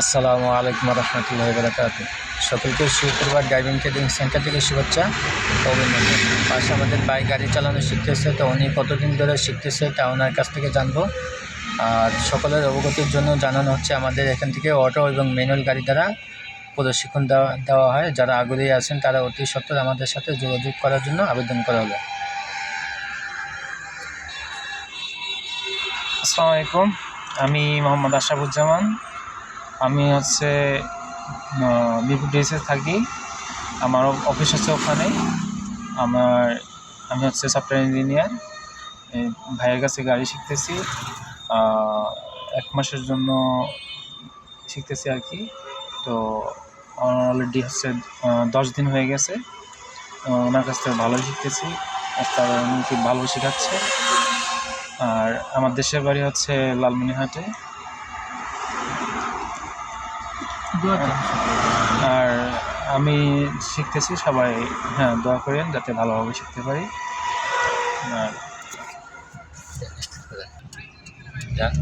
আসসালামু আলাইকুম রহমতুল্লাহ বরকাত সকলকে শুক্রবার ড্রাইভিং ট্রেনিং সেন্টার থেকে শুভেচ্ছা অভিনন্দন। পাশে আমাদের বাইক গাড়ি চালানো শিখতেছে, তো উনি কতদিন ধরে শিখতেছে তা ওনার কাছ থেকে জানব। আর সকলের অবগতির জন্য জানানো হচ্ছে আমাদের এখান থেকে অটো এবং ম্যানুয়াল গাড়ি দ্বারা প্রশিক্ষণ দেওয়া দেওয়া হয়। যারা আগ্রহী আছেন তারা অতি সত্ত্বর আমাদের সাথে যোগাযোগ করার জন্য আবেদন করা হলো আসসালামু আলাইকুম। আমি মোহাম্মদ আশরাফুজ্জামান আমি হচ্ছে মিরপুর ডিএসে থাকি। আমার অফিস হচ্ছে ওখানে। আমার, আমি হচ্ছে সফটওয়্যার ইঞ্জিনিয়ার ভাইয়ের কাছে গাড়ি শিখতেছি। এক মাসের জন্য শিখতেছি আর কি। তো অলরেডি হচ্ছে দশ দিন হয়ে গেছে। ওনার কাছ থেকে ভালোই শিখতেছি। তারা খুব ভালো শেখাচ্ছে। আর আমার দেশের বাড়ি হচ্ছে লালমনিরহাটে। দোয়া আর আমি শিখতেছি সবাই হ্যাঁ দোয়া করেন যাতে ভালোভাবে শিখতে পারি। আর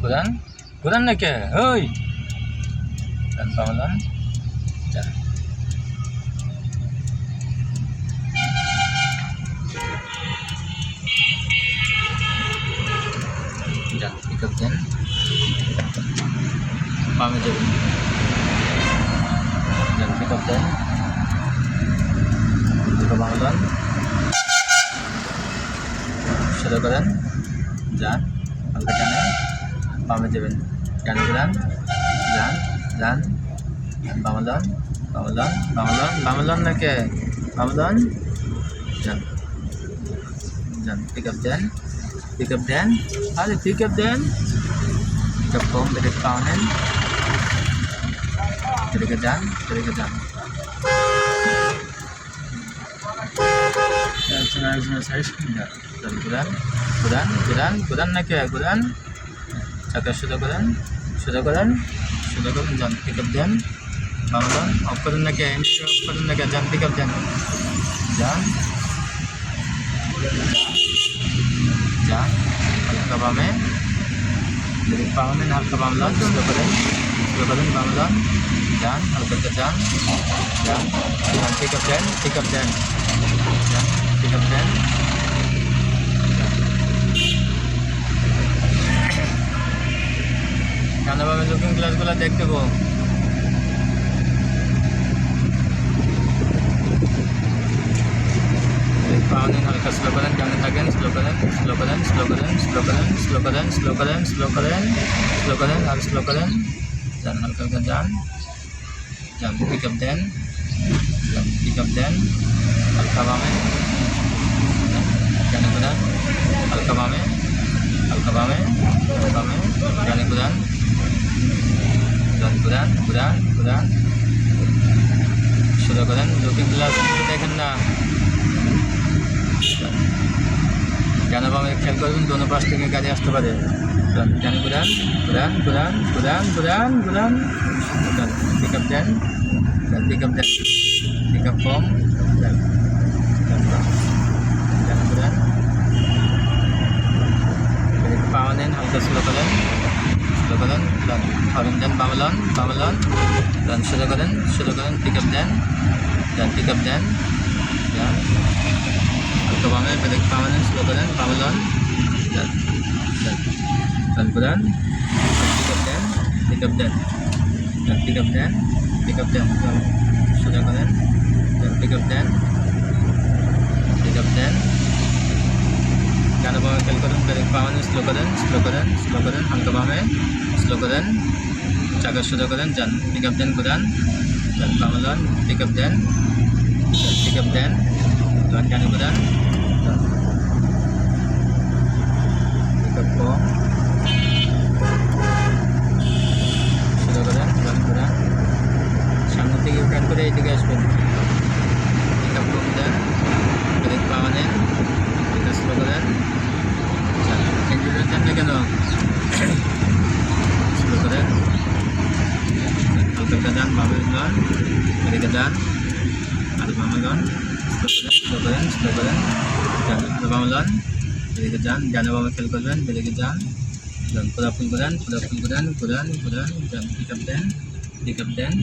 প্রধান প্রধান না কে? ওই! প্রধান pick up then. Mama দেন। দুটো বাংলান শুরু করেন। যান হালকা টানে বামে যাবেন কেন যান যান যান বামলন বামলন বামলন বামলন না কে? বামলন যান যান পিক আপ দেন পিক আপ দেন। আরে পিক আপ দেন। পিক আপ কম ব্রেক পাওনেন ব্রেকে যান ব্রেকে যান। একজন আরেকজনের সাইড গুদান গুদান গুদান গুদান না চাকা সোজা করেন সোজা করেন সোজা করেন, যান পিক আপ দেন বাংলা অফ করেন নাকি অফ করেন নাকি, যান যান হালকা যান যান পিক আপ দেন পিক আপ দেন পিক আপ দেন কেনভাবে লুকিং গ্লাসগুলো দেখতে গো পাওয়ানিন হালকা স্লো করেন ডানে থাকেন স্লো করেন স্লো করেন স্লো করেন স্লো করেন স্লো করেন স্লো করেন স্লো করেন স্লো করেন আর স্লো করেন যান হালকা হালকা যান যান পিক আপ দেন পিক আপ দেন হালকা বামে ডানে ঘুরান হালকা বামে হালকা বামে বামে ডানে ঘুরান ডান ঘুরান ঘুরান ঘুরান সোজা করেন লুকিং গ্লাস দেখেন না ডান বামে খেয়াল করবেন দোনো পাশ থেকে গাড়ি আসতে পারে ডান ডান ঘুরান ঘুরান ঘুরান ঘুরান ঘুরান ঘুরান ডান পিক আপ দেন ডান পিক আপ দেন পিক আপ কম ডান ডান বাম। ডান ঘুরান ব্রেক পাওয়া নেন হালকা স্লো করেন স্লো করেন ডান হরেন দেন বামলন বামলন ডান সোজা করেন সোজা করেন পিক আপ দেন ডান পিক আপ দেন ডান হালকা বামে ব্রেক পাওয়া নেন স্লো করেন বামলন ডান ডান ডান ঘুরান পিক আপ দেন পিক আপ দেন ডান পিক আপ দেন পিক আপ দেন ডান সোজা করেন ডান পিক আপ দেন পিক আপ দেন ডানা বামে খেয়াল করেন ব্রেক পাওয়ানো স্লো করেন স্লো করেন স্লো করেন হালকা বামে স্লো করেন চাকা সোজা করেন যান পিক আপ দেন কোদান যান বামলান পিক আপ দেন পিক আপ দেন যান ডানে কোদান পিক আপ কম operator guys pun kita pun dah balik bawah ni kita sebab dah macam dulu macam ni kan sebab dah untuk keadaan bawah ni kan balik keadaan ada bawah ni kan sebab dah sebab dah dan ada bawah balik keadaan dan ada bawah ni dan pulak pun pulak pun kan pick up দেন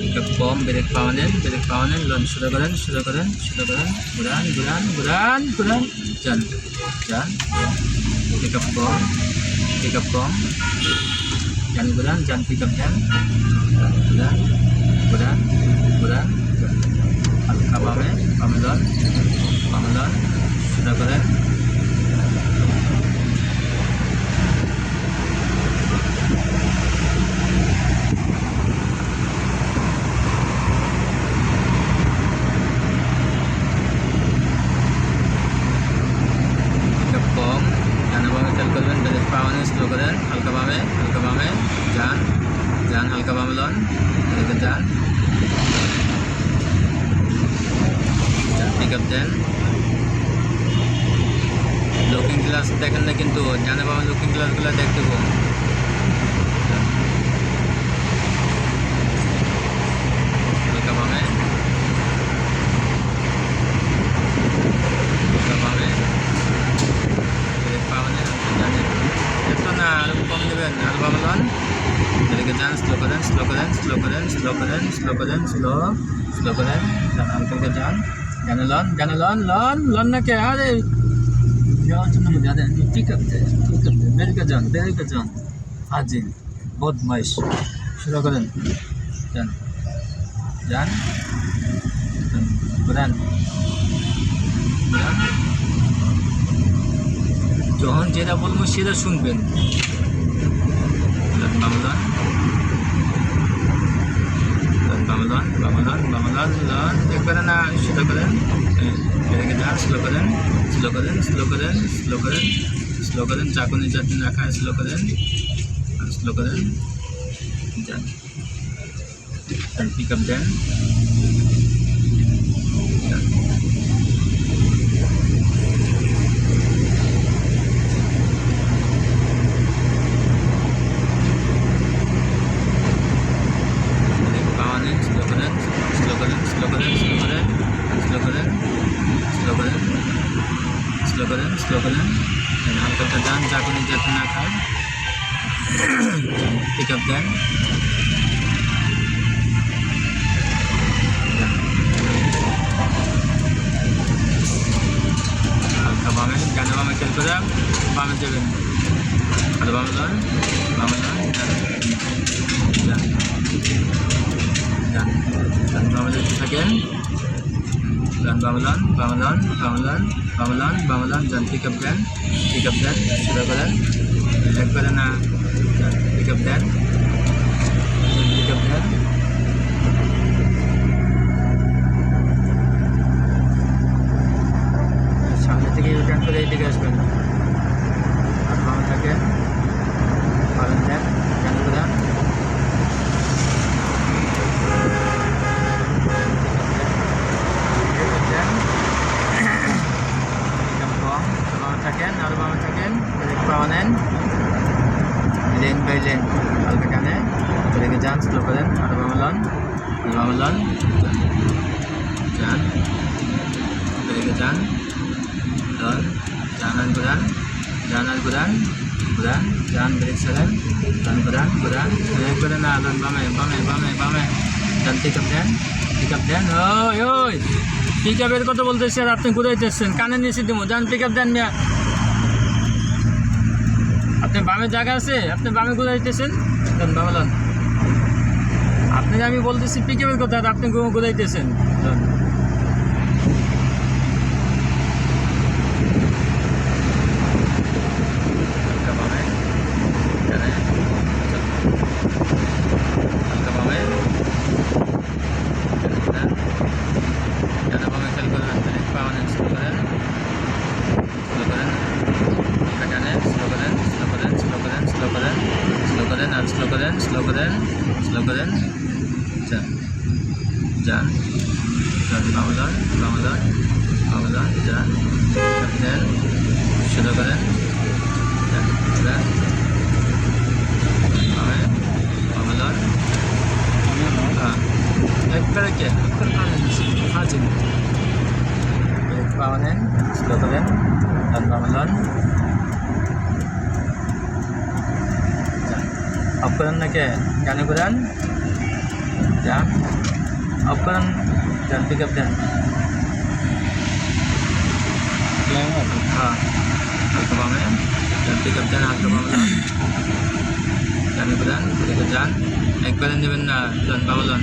pick up কম brake পাওয়ানেন brake পাওয়ানেন লঞ্চ শুরু করেন শুরু করেন শুরু করেন, ঘুরান ঘুরান ঘুরান ঘুরান, যান যান পিক আপ কম পিক আপ কম, যান, ঘুরান, যান পিক আপ দেন। ঘুরান ঘুরান ঘুরান হালকা বামে বামে লন বামে লন শুরু করেন। গ্লাস দেখেন না কিন্তু, জানে পাবেন লুকিং গ্লাসগুলো দেখতে পাবেন स्लो करें स्लो करें स्लो करें स्लो करें स्लो करें स्लो स्लो करें अंकल का जान जाने लॉन जाने लॉन लॉन लॉन ना क्या अरे ప్రయోజనం కాదే పికప్ పికప్ మెరుగ్గా జాన్ మెరుగ్గా జాన్ আজিন বদমাইশ শুরু করেন যান যান ঘুরান যখন যেটা বলব সেটা শুনবেন বামলান বামলান বামলান বামলান দেখবেন না সেটা করেন এটাকে যান স্লো করেন স্লো করেন স্লো করেন স্লো করেন স্লো করেন চাকুনি চাটনি না রাখা স্লো করেন স্লো করেন যান পিক আপ দেন ada bangunan bangunan dan dan dan bangunan again dan bangunan bangunan bangunan bangunan bangunan dan pick up dan pick up dan sudah kalian dan kalian nak pick up dan pick up dan sampai tiga jam kali tiga sebenarnya. পিকআপের কথা বলতেছি আর আপনি কোথায় যাচ্ছেন কানে নিয়েছি দেবো যান পিকআপ দেন মিয়া। আপনি বামে জায়গা আছে? আপনি বামে কোথায় যেতেছেন দেন বাবা আপনি আমি বলতেছি পিকআপের কথা, আর আপনি কোথায় যেতেছেন করেন স্লো করেন আর স্লো করেন স্লো করেন স্লো করেন। যান যান। বামদান বামদান বামদান, যান। দেন সোজা করেন। দেন বামদান। হ্যাঁ, একবারে কে? একবার হাজির করেন। Open okay. Jangan kurang. Ya. Open dan pick up dan. Yang apa? Ha. Atau apa men? Dan pick up dan atau apa men? Jangan kurang. Pick up dan. Equal ni mana? Dan bawalan.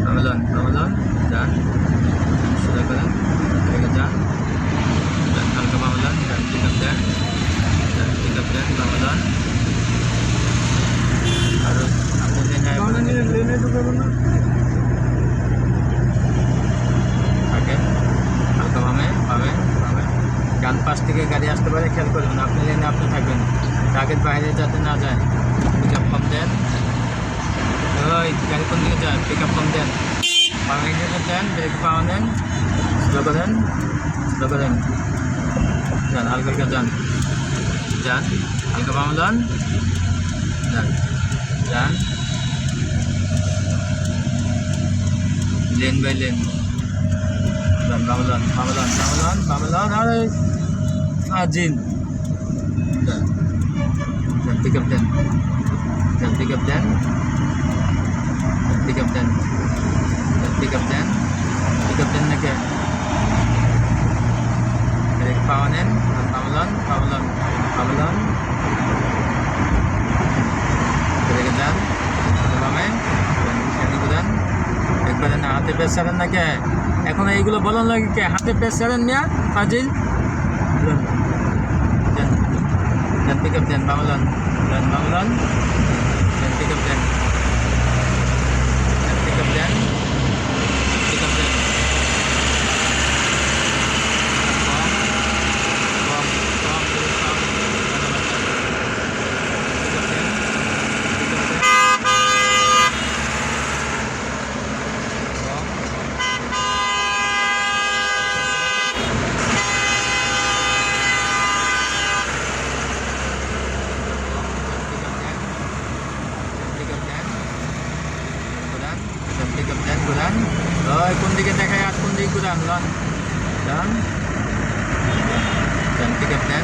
Bawalan. Bawalan. Dan. Sudah kurang. Pick up dan. Dan atau? Dan pick up dan. Dan pick up dan আর আপনি যে ন্যায় বলেন থাকেন হালকা বামে বামে বামে ডান পাশ থেকে গাড়ি আসতে পারে খেয়াল করবেন আপনি লেনে আপনি থাকবেন টার্গেট বাইরে যাতে না যায় পিক আপ কম দেন ওই গাড়ি কোন দিকে যায় পিক আপ কম দেন গিয়ে দেন ব্রেক পাওয়া দেন স্লো করেন স্লো করেন যান হালকা হালকা যান যান হালকা বামে যান যান যান লেন বাই লেন যান বামলান বামলান বামলান বামলান আরে আজিন যান যান পিক আপ দেন যান পিক আপ দেন যান পিক আপ দেন যান পিক আপ দেন পিক আপ দেন নাকি ব্রেক পাওয়া নেন বামলান বামলান বামলান ব্রেকে দেন বামে দেন একবারে না হাতে পেস ছাড়েন না কে? এখন এইগুলো বলেন লাগে কে? হাতে পেস ছাড়েন মিয়া, ফাজিল। দেন পিক আপ দেন বামলান দেন বামলান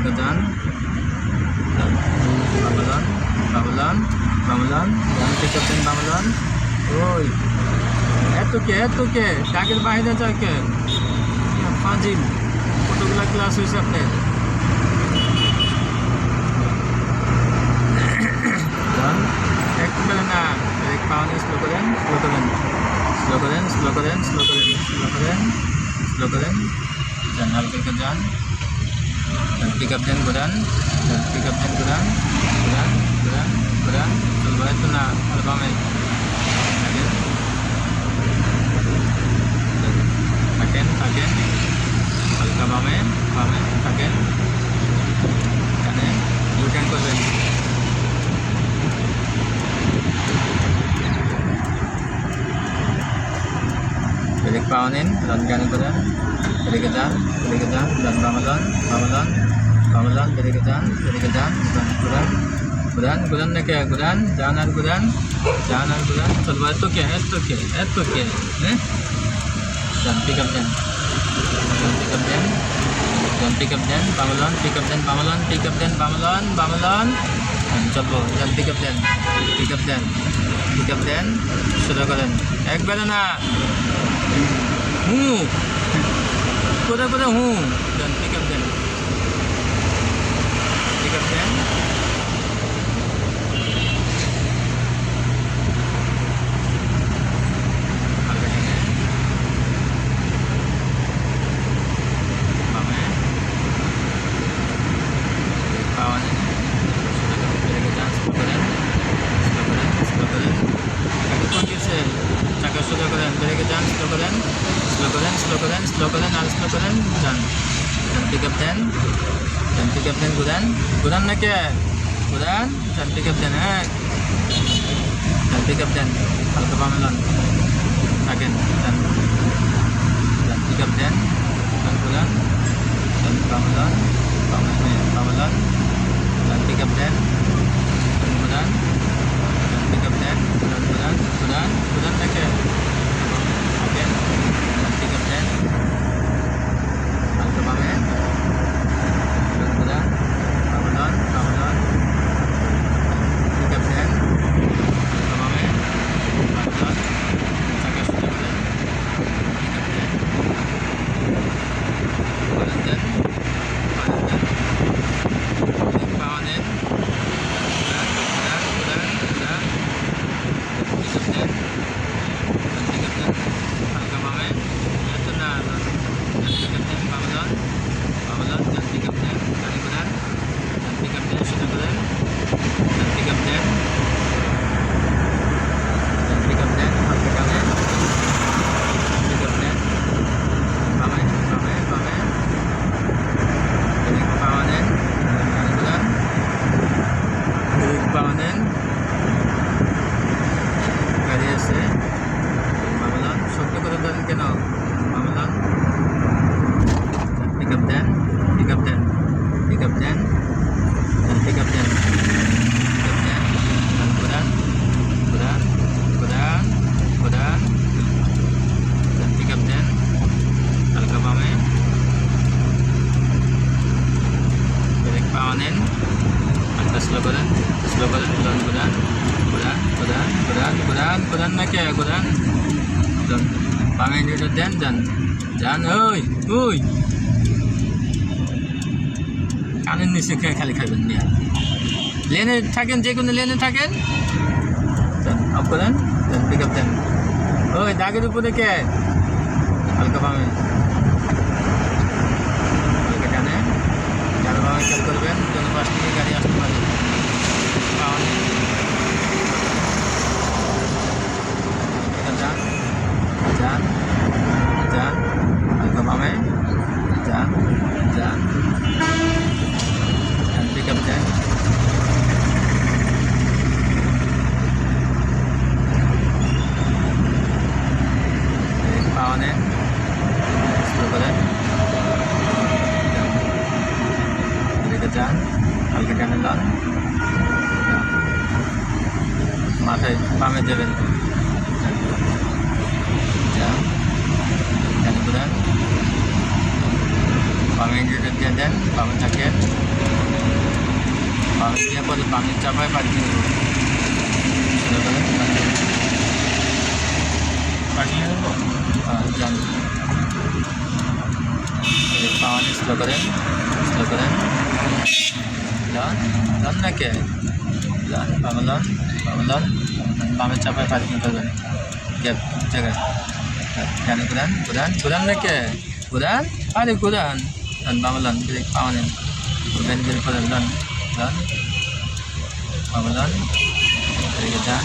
Bamalan Bamalan Bamalan Jangan pick up dan Bamalan Oi এত কে এত কে? টাকের বাইরে যায় কে? ফাজিল, কতগুলা ক্লাস হয়েছে আপনার? না ব্রেক পাওয়ানি স্লো করেন স্লো করেন স্লো করেন স্লো করেন স্লো করেন স্লো করেন স্লো করেন যান হালকা যান pick up dan godan dan pick up dan godan godan godan godan coba itu na apa main lagi থাকেন থাকেন হালকা বামে বামে থাকেন এখানে ইউটার্ন করবেন ব্রেক পাওয়া নিন রান গানি করেন ব্রেকে যান ব্রেকে যান dan বামালন বামালন বামালন ব্রেকে যান ব্রেকে যান গুদান গুদান গুদান নাকি গুদান যান আর গুদান যান আর গুদান চলবো এত কে এত কে এত কে হ্যাঁ dan dan pick up dan dan pick up dan bamalon pick up dan bamalon pick up dan bamalon bamalon dan চলবো dan pick up dan pick up dan pick up dan শুরু করেন একবারে না হু কোথায় কোথায় হু dan pick করবেন ঘুরান নাকি ঘুরান যান পিক আপ দেন হ্যাঁ যান পিক আপ দেন হালকা বামে লন থাকেন যান যান পিক আপ দেন যান ঘুরান যান বামে লন বামে বামে লন যান পিক আপ দেন যান ঘুরান যান পিক আপ দেন ঘুরান ঘুরান ঘুরান ঘুরান নাকি Oke, nanti kapten. Al kebame. Mudah-mudahan. Ramadan, Ramadan. Nanti kapten. Al kebame. Ramadan. Jaga sudah bulan. Nanti kapten. Valentine. Valentine. Nanti pawanin. Mudah, mudah, mudah, mudah. Nanti kapten. Nanti kapten. Harga mame. Ito na. Nanti kapten. Pamalon. Pamalon. Nanti kapten. Talikuran. Nanti kapten. Sinaguran. Nanti kapten. Nanti kapten. Harga kami. Nanti kapten. Pame. Pame. Pame. Jadi pawanin. Talikuran. Jadi pawanin. গাড়ি আছে মামলান শক্ত করে দেন কেন মামলান pick up দেন pick up দেন pick up দেন পিক আপ দেন পিক আপ দেন কোরআন কোরআন কোরআন কোরআন পিক আপ দেন হালকা বামে ব্রেক পাওয়ানেন হালকা স্লো করেন স্লো করেন লন কোরআন কোরআন কোরআন কোরআন কোরআন কোরআন না কে কোরআন লন বামে নিয়ে দেন যান যান ওই ওই কানের নিচে খেয়ে খালি খাবেন নিয়ে। লেনে থাকেন, যে কোনো লেনে থাকেন। আপ অফ করেন পিক আপ দেন ওই দাগের উপরে কে? হালকা ভাবে হালকা ডানে। যারা ভাবে খেয়াল করবেন, যেন পাশ থেকে গাড়ি আসতে পারে পাওয়া নেই যান যান যান হালকা বামে যান যান যান পিক আপ দেন পাওয়া নেন স্লো করেন এদিকে যান হালকা টানে লন দেবেন যান ডানে ঘুরান দিয়ে দেন বামে থাকেন বামে দিয়ে পরে বামে চাপায় পার্কিং হ্যাঁ, যান পাওয়ান স্লো করেন স্লো করেন লন লন না কে লন বামে লন। বামে চাপায় পার্কিং করবেন গ্যাপ, জায়গায়। ডানে ঘুরান ঘুরান ঘুরান না কে? ঘুরান? আরে ঘুরান। লন বামে লন, ব্রেক পাওয়ানেন ঘুরবেন বের করেন লন লন। বামে লন এদিকে যান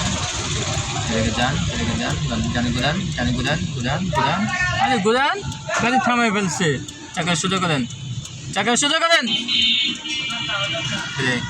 এদিকে যান এদিকে যান, লন। ডানে ঘুরান ঘুরান ঘুরান ঘুরান। আরে ঘুরান! গাড়ি থামাই ফেলছে। চাকা সোজা করেন। চাকা সোজা করেন। ব্রেক।